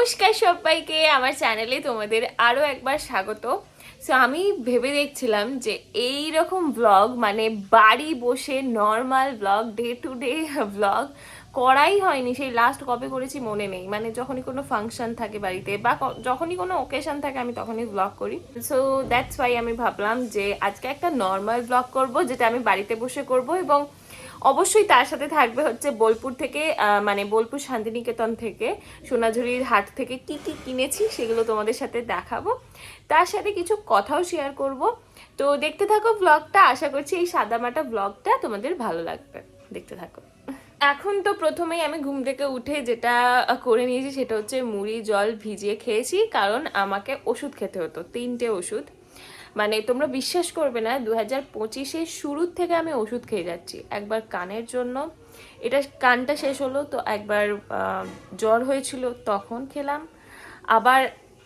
নমস্কার সবাইকে, আমার চ্যানেলে তোমাদের আরও একবার স্বাগত। সো আমি ভেবে দেখছিলাম যে এই রকম ব্লগ মানে বাড়ি বসে normal blog day to day blog করাই হয়নি, সেই লাস্ট কবে করেছি মনে নেই। মানে যখনই কোনো ফাংশন থাকে বাড়িতে বা যখনই কোনো ওকেশন থাকে আমি তখনই ব্লগ করি। সো দ্যাটস ওয়াই আমি ভাবলাম যে আজকে একটা নর্মাল ব্লগ করব, যেটা আমি বাড়িতে বসে করব এবং অবশ্যই তার সাথে থাকবে হচ্ছে বোলপুর থেকে মানে বোলপুর শান্তিনিকেতন থেকে, সোনাঝুরির হাট থেকে কি কি কিনেছি সেগুলো তোমাদের সাথে দেখাবো। তার সাথে কিছু কথাও শেয়ার করব। তো দেখতে থাকো ব্লগটা আশা করছি এই সাদামাটা ব্লগটা তোমাদের ভালো লাগবে। দেখতে থাকো। এখন তো প্রথমেই আমি ঘুম থেকে উঠে যেটা করে নিয়েছি সেটা হচ্ছে মুড়ি, জল ভিজিয়ে খেয়েছি, কারণ আমাকে ওষুধ খেতে হতো, তিনটে ওষুধ। মানে তোমরা বিশ্বাস করবে না দু হাজার পঁচিশের শুরুর থেকে আমি ওষুধ খেয়ে যাচ্ছি। একবার কানের জন্য, এটা কানটা শেষ হলো, তো একবার জ্বর হয়েছিল, তখন খেলাম। আবার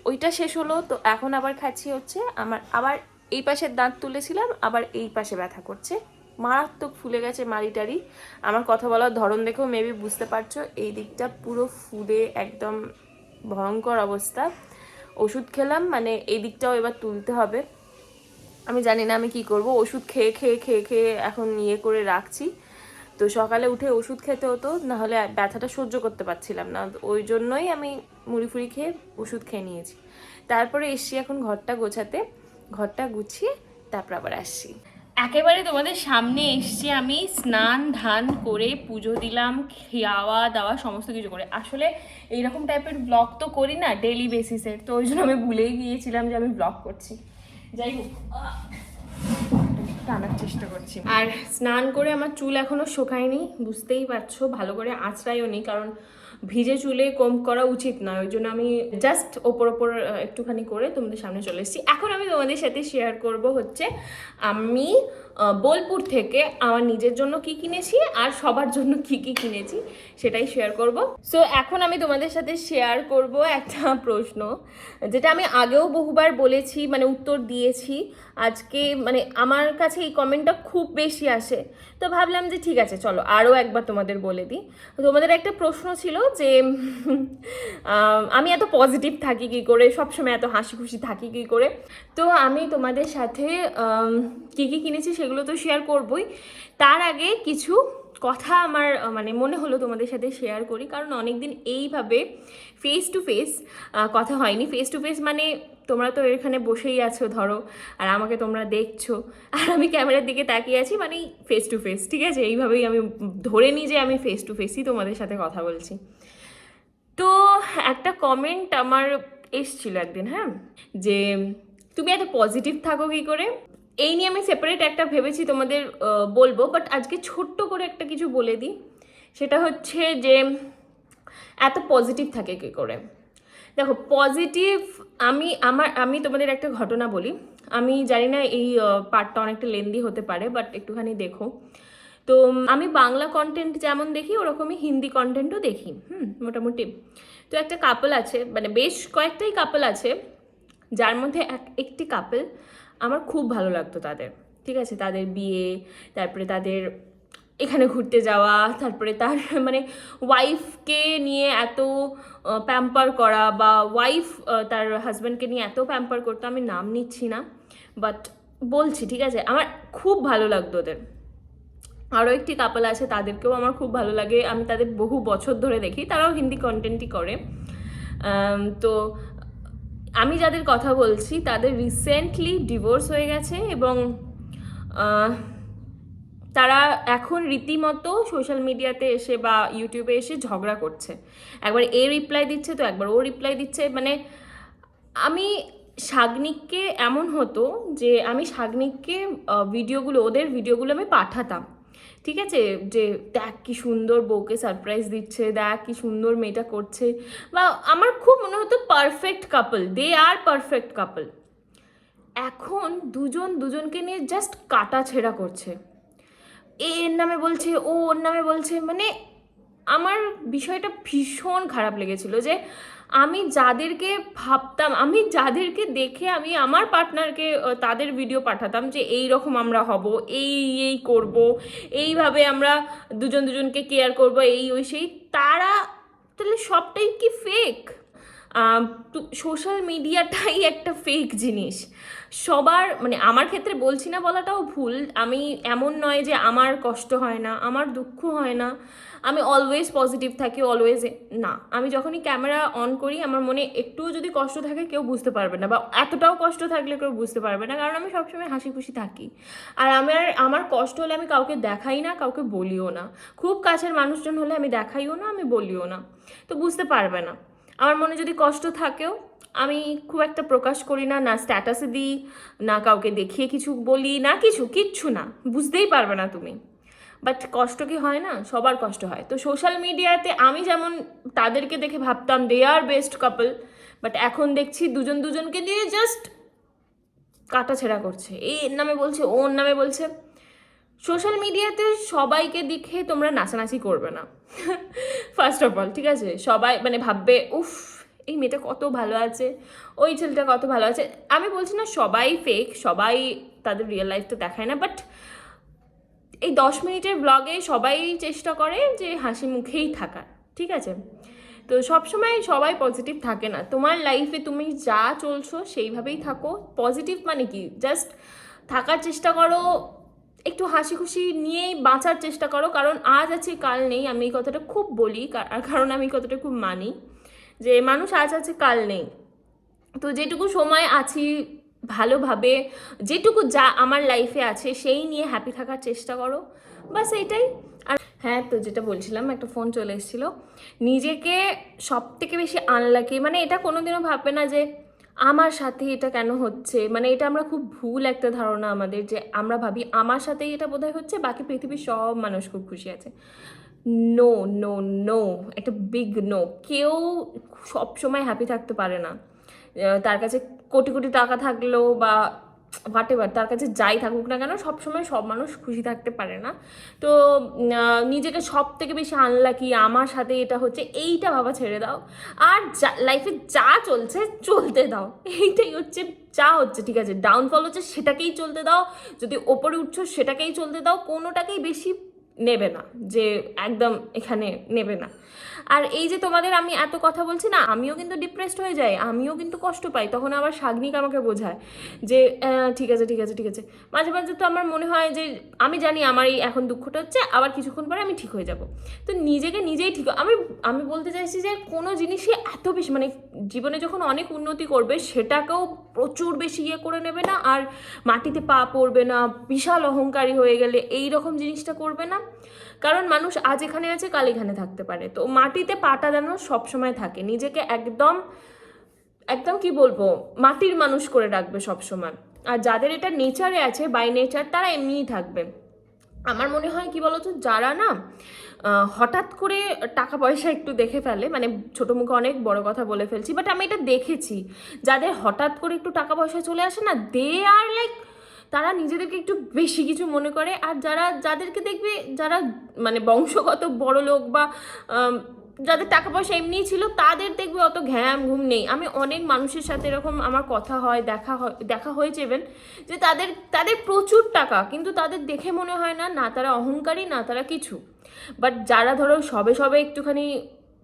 ওইটা শেষ হলো, তো এখন আবার খাচ্ছি হচ্ছে, আমার, আবার এই পাশের দাঁত তুলেছিলাম, আবার এই পাশে ব্যথা করছে। মারাত্মক ফুলে গেছে মাড়িটারি আমার কথা বলার ধরন দেখেও মেবি বুঝতে পারছ, এই দিকটা পুরো ফুলে একদম ভয়ঙ্কর অবস্থা। ওষুধ খেলাম মানে এই দিকটাও এবার তুলতে হবে। আমি জানি না আমি কি করব, ওষুধ খেয়ে খেয়ে খেয়ে খেয়ে এখন ইয়ে করে রাখছি। তো সকালে উঠে ওষুধ খেতে হতো, নাহলে ব্যথাটা সহ্য করতে পারছিলাম না। ওই জন্যই আমি মুড়ি ফুড়ি খেয়ে ওষুধ খেয়ে নিয়েছি। তারপরে এসছি এখন ঘরটা গোছাতে। ঘরটা গুছিয়ে তারপর আবার আসছি। একেবারে তোমাদের সামনে এসছি আমি, স্নান ধান করে পুজো দিলাম, খাওয়া দাওয়া সমস্ত কিছু করে। আসলে এইরকম টাইপের ব্লগ তো করি না ডেলি বেসিসের তো ওই জন্য আমি ভুলেই গিয়েছিলাম যে আমি ব্লগ করছি। যাই হোক, টানার চেষ্টা করছি। আর স্নান করে আমার চুল এখনও শোকায়নি, বুঝতেই পারছ, ভালো করে আঁচড়াইও নি, কারণ ভিজে চুলে কম করা উচিত নয়, ওই জন্য আমি জাস্ট ওপর ওপর একটুখানি করে তোমাদের সামনে চলে এসেছি। এখন আমি তোমাদের সাথে শেয়ার করব হচ্ছে, আমি বোলপুর থেকে আমার নিজের জন্য কি কিনেছি আর সবার জন্য কি কি কিনেছি সেটাই শেয়ার করব। সো এখন আমি তোমাদের সাথে শেয়ার করব একটা প্রশ্ন, যেটা আমি আগেও বহুবার বলেছি মানে উত্তর দিয়েছি। আজকে মানে আমার কাছে এই কমেন্টটা খুব বেশি আসে। তো ভাবলাম যে ঠিক আছে, চলো আরও একবার তোমাদের বলে দিই। তোমাদের একটা প্রশ্ন ছিল যে আমি এত পজিটিভ থাকি কি করে? সবসময় এত হাসি খুশি থাকি কি করে? তো আমি তোমাদের সাথে কি কি কিনেছি সেগুলো তো শেয়ার করবই। তার আগে কিছু কথা আমার মানে মনে হলো তোমাদের সাথে শেয়ার করি, কারণ অনেকদিন এইভাবে ফেস টু ফেস কথা হয়নি। ফেস টু ফেস মানে তোমরা তো এখানে বসেই আছো, ধরো, আর আমাকে তোমরা দেখছ। আর আমি ক্যামেরার দিকে তাকিয়ে আছি মানে ফেস টু ফেস ঠিক আছে? এইভাবেই আমি ধরে নিই যে আমি ফেস টু ফেসই তোমাদের সাথে কথা বলছি। তো একটা কমেন্ট আমার এসছিল একদিন হ্যাঁ? যে, তুমি এত পজিটিভ থাকো কি করে? এই নিয়ে আমি সেপারেট একটা ভেবেছি তোমাদের বলব বাট আজকে ছোট্ট করে একটা কিছু বলে দিই। সেটা হচ্ছে যে, এত পজিটিভ থাকে কী করে? দেখো পজিটিভ আমি, আমার, আমি তোমাদের একটা ঘটনা বলি। আমি জানি না এই পার্টটা অনেকটা লেন্দি হতে পারে বাট একটুখানি দেখো। তো, আমি বাংলা কন্টেন্ট যেমন দেখি, ওরকমই হিন্দি কন্টেন্টও দেখি। হুম, মোটামুটি। তো একটা কাপল আছে মানে বেশ কয়েকটাই কাপল আছে যার মধ্যে এক, একটি কাপল আমার খুব ভালো লাগতো তাদের, ঠিক আছে? তাদের বিয়ে, তারপরে তাদের এখানে ঘুরতে যাওয়া, তারপরে তার মানে ওয়াইফকে নিয়ে এত প্যাম্পার করা বা ওয়াইফ তার হাজব্যান্ডকে নিয়ে এত প্যাম্পার করতো, আমি নাম নিচ্ছি না বাট বলছি, ঠিক আছে? আমার খুব ভালো লাগতো ওদের। আরও একটি কাপল আছে, তাদেরকেও আমার খুব ভালো লাগে। আমি তাদের বহু বছর ধরে দেখি, তারাও হিন্দি কন্টেন্টই করে। তো আমি যাদের কথা বলছি তাদের রিসেন্টলি ডিভোর্স হয়ে গেছে এবং তারা এখন রীতিমতো সোশ্যাল মিডিয়াতে এসে বা ইউটিউবে এসে ঝগড়া করছে। একবার এ রিপ্লাই দিচ্ছে তো একবার ও রিপ্লাই দিচ্ছে। মানে আমি সাগনিককে এমন হতো যে আমি সাগনিককে আহ, ভিডিওগুলো ওদের ভিডিওগুলো আমি পাঠাতাম। ঠিক আছে? যে দেখ কি সুন্দর বউকে সারপ্রাইজ দিচ্ছে, দেখ কি সুন্দর মেয়েটা করছে। বা আমার খুব মনে হতো perfect couple they are perfect couple এখন দুজন দুজনকে নিয়ে জাস্ট কাটা ছেঁড়া করছে। এ এর নামে বলছে, ও ওর নামে বলছে মানে আমার বিষয়টা ভীষণ খারাপ লেগেছিল যে আমি যাদেরকে ভাবতাম, আমি যাদেরকে দেখে আমি আমার পার্টনারকে তাদের ভিডিও পাঠাতাম যে এই রকম আমরা হব, এই এই করব, এইভাবে আমরা দুজন দুজনকে কেয়ার করব, এই, ওই, সেই, তারা তাহলে সবটাই কি ফেক সোশ্যাল মিডিয়াটাই একটা ফেক জিনিস। সবার মানে আমার ক্ষেত্রে বলছি না বলাটাও ভুল। আমি এমন নয় যে আমার কষ্ট হয় না, আমার দুঃখ হয় না। আমি অলওয়েজ পজিটিভ থাকি অলওয়েজ না। আমি যখনই ক্যামেরা অন করি, আমার মনে একটুও যদি কষ্ট থাকে, কেউ বুঝতে পারবে না। বা এতটাও কষ্ট থাকলে কেউ বুঝতে পারবে না, কারণ আমি সবসময় হাসি খুশি থাকি। আর আমার আমার কষ্ট হলে আমি কাউকে দেখাই না, কাউকে বলিও না। খুব কাছের মানুষজন হলে আমি দেখাইও না, আমি বলিও না। তো বুঝতে পারবে না। আমার মনে যদি কষ্ট থাকেও আমি খুব একটা প্রকাশ করি না না স্ট্যাটাসে দিই, না কাউকে দেখিয়ে কিছু বলি, না কিছু, কিচ্ছু না। বুঝতেই পারবে না তুমি। বাট কষ্ট কি হয় না? সবার কষ্ট হয়। তো সোশ্যাল মিডিয়াতে আমি যেমন তাদেরকে দেখে ভাবতাম they are best couple but এখন দেখছি দুজন দুজনকে দিয়ে জাস্ট কাটাছেড়া করছে। এই এর নামে বলছে ওর নামে বলছে। সোশ্যাল মিডিয়াতে সবাইকে দেখে তোমরা নাচানাচি করবে না। ফার্স্ট অফ অল ঠিক আছে? সবাই মানে ভাববে, উফ এই মেয়েটা কত ভালো আছে, ওই ছেলেটা কত ভালো আছে। আমি বলছি না সবাই ফেক সবাই তাদের রিয়েল লাইফ তো দেখায় না বাট এই দশ মিনিটের ব্লগে সবাই চেষ্টা করে যে হাসি মুখেই থাকার, ঠিক আছে? তো সবসময় সবাই পজিটিভ থাকে না। তোমার লাইফে তুমি যা চলছো সেইভাবেই থাকো। পজিটিভ মানে কি? জাস্ট থাকার চেষ্টা করো, একটু হাসি খুশি নিয়েই বাঁচার চেষ্টা করো, কারণ আজ আছে, কাল নেই, আমি এই কথাটা খুব বলি কারণ আমি কথাটা খুব মানি। যে মানুষ আজ আছে, কাল নেই। তো যেটুকু সময় আছি ভালোভাবে, যেটুকু যা আমার লাইফে আছে, সেই নিয়ে হ্যাপি থাকার চেষ্টা করো। বাস এইটাই। আর হ্যাঁ তো যেটা বলছিলাম, একটা ফোন চলে এসেছিল। নিজেকে সব থেকে বেশি আনলাকি মানে এটা কোনোদিনও ভাববে না যে আমার সাথে এটা কেন হচ্ছে? মানে এটা আমরা খুব ভুল একটা ধারণা আমাদের যে আমরা ভাবি আমার সাথেই এটা বোধহয় হচ্ছে, বাকি পৃথিবীর সব মানুষ খুব খুশি আছে। নো নো নো একটা বিগ নো কেউ সবসময় হ্যাপি থাকতে পারে না। তার কাছে কোটি কোটি টাকা থাকলেও বা হোয়াট এভার তার কাছে যাই থাকুক না কেন সবসময় সব মানুষ খুশি থাকতে পারে না। তো নিজেকে সব থেকে বেশি আনলাকি আমার সাথে এটা হচ্ছে, এইটা ভাবা ছেড়ে দাও। আর যা লাইফে যা চলছে, চলতে দাও। এইটাই হচ্ছে, যা হচ্ছে, ঠিক আছে? ডাউনফল হচ্ছে, সেটাকেই চলতে দাও। যদি ওপরে উঠছো, সেটাকেই চলতে দাও। কোনোটাকেই বেশি নেবে না, যে একদম এখানে নেবে না। আর এই যে তোমাদের আমি এত কথা বলছি না, আমিও কিন্তু ডিপ্রেসড হয়ে যাই, আমিও কিন্তু কষ্ট পাই, তখন আবার সাগ্নিক আমাকে বোঝায় যে ঠিক আছে ঠিক আছে ঠিক আছে। মাঝে মাঝে তো আমার মনে হয় যে, আমি জানি আমার এই এখন দুঃখটা হচ্ছে, আবার কিছুক্ষণ পরে আমি ঠিক হয়ে যাব। তো নিজেকে নিজেই ঠিক, আমি আমি বলতে চাইছি যে, কোনো জিনিসই এত বেশি মানে জীবনে যখন অনেক উন্নতি করবে, সেটাকেও প্রচুর বেশি ইয়ে করে নেবে না, আর মাটিতে পা পড়বে না, বিশাল অহংকারী হয়ে গেলে এই রকম জিনিসটা করবে না। কারণ মানুষ আজ এখানে আছে, কাল এখানে থাকতে পারে। তো মাটিতে পাটা যেন সবসময় থাকে। নিজেকে একদম একদম কি বলব, মাটির মানুষ করে রাখবে সবসময়। আর যাদের এটা নেচারে আছে বাই নেচার তারা এমনিই থাকবে। আমার মনে হয় কি বলতো, যারা না হঠাৎ করে টাকা পয়সা একটু দেখে ফেলে মানে ছোটো মুখে অনেক বড় কথা বলে ফেলছি বাট আমি এটা দেখেছি। যাদের হঠাৎ করে একটু টাকা পয়সা চলে আসে না দে আর লাইক তারা নিজেদেরকে একটু বেশি কিছু মনে করে আর যারা, যাদেরকে দেখবে যারা মানে বংশগত বড় লোক বা যাদের টাকা পয়সা এমনিই ছিল তাদের দেখবে অত ঘ্যাম ঘুম নেই। আমি অনেক মানুষের সাথে এরকম আমার কথা হয়, দেখা হয়, দেখা হয়েছে ইভেন যে তাদের তাদের প্রচুর টাকা কিন্তু তাদের দেখে মনে হয় না না তারা অহংকারী, না তারা কিছু। বাট যারা ধরো সবে সবে একটুখানি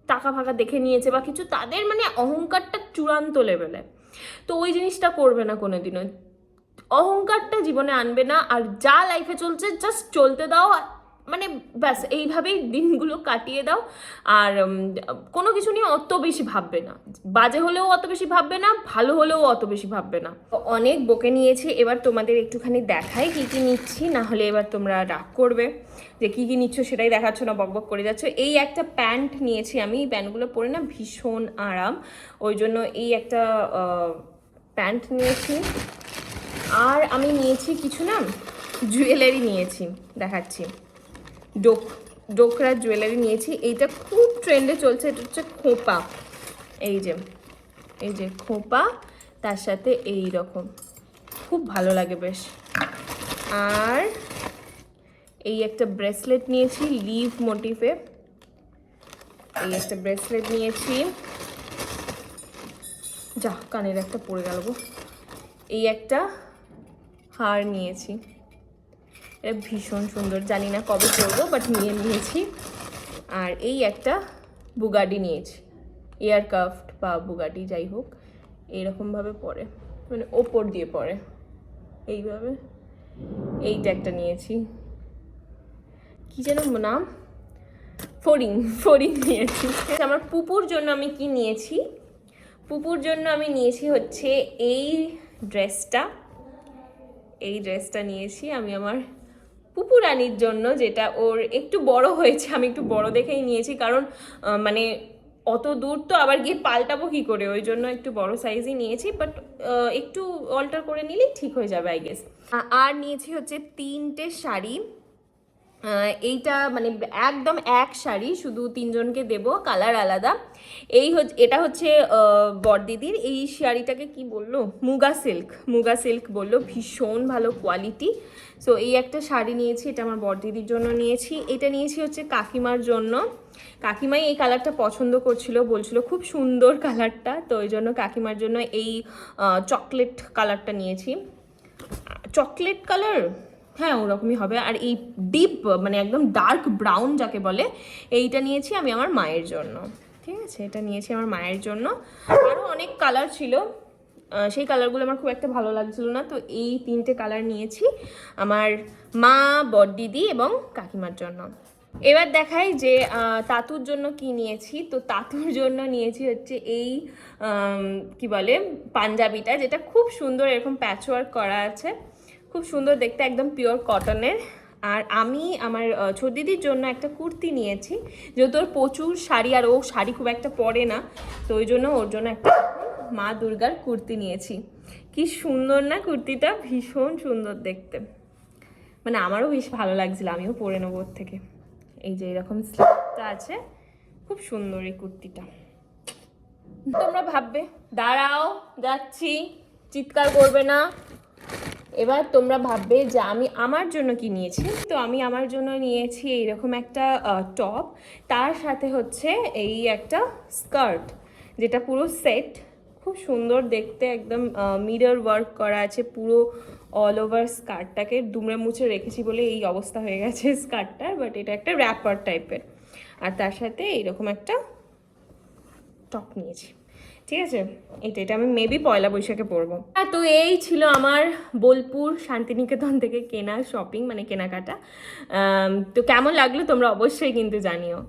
টাকা ফাঁকা দেখে নিয়েছে বা কিছু, তাদের মানে অহংকারটা চূড়ান্ত লেভেলে তো ওই জিনিসটা করবে না কোনোদিনও। অহংকারটা জীবনে আনবে না, আর যা লাইফে চলছে জাস্ট চলতে দাও মানে ব্যাস, এইভাবেই দিনগুলো কাটিয়ে দাও। আর কোনো কিছু নিয়ে অত বেশি ভাববে না। বাজে হলেও অত বেশি ভাববে না, ভালো হলেও অত বেশি ভাববে না। অনেক বকে নিয়েছি, এবার তোমাদের একটুখানি দেখাই কি কি নিচ্ছি, না হলে এবার তোমরা রাগ করবে যে কী কী নিচ্ছ সেটাই দেখাচ্ছ, না বকবক করে যাচ্ছ। এই একটা প্যান্ট নিয়েছি আমি, এই প্যান্টগুলো পরে না ভীষণ আরাম। ওই জন্য এই একটা প্যান্ট নিয়েছি। আর আমি নিয়েছি কিছু না জুয়েলারি নিয়েছি, দেখাচ্ছি। ডোক, ডোকরা জুয়েলারি নিয়েছি, এইটা খুব ট্রেন্ডে চলছে, এটা হচ্ছে খোঁপা। এই যে এই যে খোঁপা, তার সাথে এই রকম। খুব ভালো লাগে বেশ। আর এই একটা ব্রেসলেট নিয়েছি লিভ মোটিভে এই একটা ব্রেসলেট নিয়েছি। যা, কানের একটা পড়ে গেল গো। এই একটা হার নিয়েছি। এটা ভীষণ সুন্দর, জানি না কবে করব বাট নিয়ে নিয়েছি। আর এই একটা বুগাডি নিয়েছি। এয়ারক্রাফট বা বুগাডি যাই হোক এইরকমভাবে পরে। মানে ওপর দিয়ে পরে। এইভাবে এইটা একটা নিয়েছি। কি যেন নাম? ফড়িং ফড়িং নিয়েছি। আমার পুপুর জন্য আমি কি নিয়েছি? পুপুর জন্য আমি নিয়েছি হচ্ছে এই ড্রেসটা এই ড্রেসটা নিয়েছি। আমি আমার পুপুরানির জন্য যেটা ওর একটু বড় হয়েছে, আমি একটু বড় দেখেই নিয়েছি। কারণ মানে অত দূর তো আবার গিয়ে পাল্টাবো কি করে? ওই জন্য একটু বড় সাইজই নিয়েছি বাট একটু অল্টার করে নিলেই ঠিক হয়ে যাবে আই গেস আর নিয়েছি হচ্ছে তিনটে শাড়ি। এইটা মানে একদম এক শাড়ি শুধু তিনজনকে দেব কালার আলাদা। এই এটা হচ্ছে আহ, বড়দিদির এই শাড়িটাকে কি বলল? মুগা সিল্ক। মুগা সিল্ক বলল ভীষণ ভালো কোয়ালিটি। সো এই একটা শাড়ি নিয়েছি এটা আমার বড়দিদির জন্য নিয়েছি। এটা নিয়েছি হচ্ছে কাকিমার জন্য। কাকিমাই এই কালারটা পছন্দ করছিল বলছিল খুব সুন্দর কালারটা তো ওই জন্য কাকিমার জন্য এই চকলেট কালারটা নিয়েছি। Chocolate colour? হ্যাঁ ওরকমই হবে। আর এই ডিপ মানে একদম ডার্ক ব্রাউন যাকে বলে, এইটা নিয়েছি আমি আমার মায়ের জন্য। ঠিক আছে? এটা নিয়েছি আমার মায়ের জন্য। আরও অনেক কালার ছিল। সেই কালারগুলো আমার খুব একটা ভালো লাগছিল না। তো এই তিনটে কালার নিয়েছি আমার মা বড়দিদি এবং কাকিমার জন্য। এবার দেখাই যে তাতুর জন্য কি নিয়েছি। তো তাতুর জন্য নিয়েছি হচ্ছে এই কি বলে, পাঞ্জাবিটা, যেটা খুব সুন্দর এরকম প্যাচওয়ার্ক করা আছে। খুব সুন্দর দেখতে একদম পিওর কটনের আর আমি আমার ছোট দিদির জন্য একটা কুর্তি নিয়েছি, যেহেতু ওর প্রচুর শাড়ি আর ও শাড়ি খুব একটা পরে না, তো ওই জন্য ওর জন্য একটা মা দুর্গার কুর্তি নিয়েছি। কি সুন্দর না কুর্তিটা? ভীষণ সুন্দর দেখতে। মানে আমারও বেশ ভালো লাগছিল, আমিও পরে নেব ওর থেকে। এই যে এরকম স্লিপটা আছে, খুব সুন্দর এই কুর্তিটা। তোমরা ভাববে, দাঁড়াও, যাচ্ছি, চিৎকার করবে না। এবার তোমরা ভাববে যে আমি আমার জন্য কি নিয়েছি? তো আমি আমার জন্য নিয়েছি এইরকম একটা টপ তার সাথে হচ্ছে এই একটা স্কার্ট যেটা পুরো সেট খুব সুন্দর দেখতে, একদম মিরর ওয়ার্ক করা আছে পুরো অল ওভার স্কার্টটাকে দুমড়ে মুছে রেখেছি বলে এই অবস্থা হয়ে গেছে স্কার্টটার বাট এটা একটা র্যাপার টাইপের আর তার সাথে এইরকম একটা টপ নিয়েছি। ঠিক আছে? এটা এটা আমি মেবি পয়লা বৈশাখে পরবো। হ্যাঁ তো এই ছিল আমার বোলপুর শান্তিনিকেতন থেকে কেনা শপিং মানে কেনাকাটা। তো কেমন লাগল তোমরা অবশ্যই কিন্তু জানিও।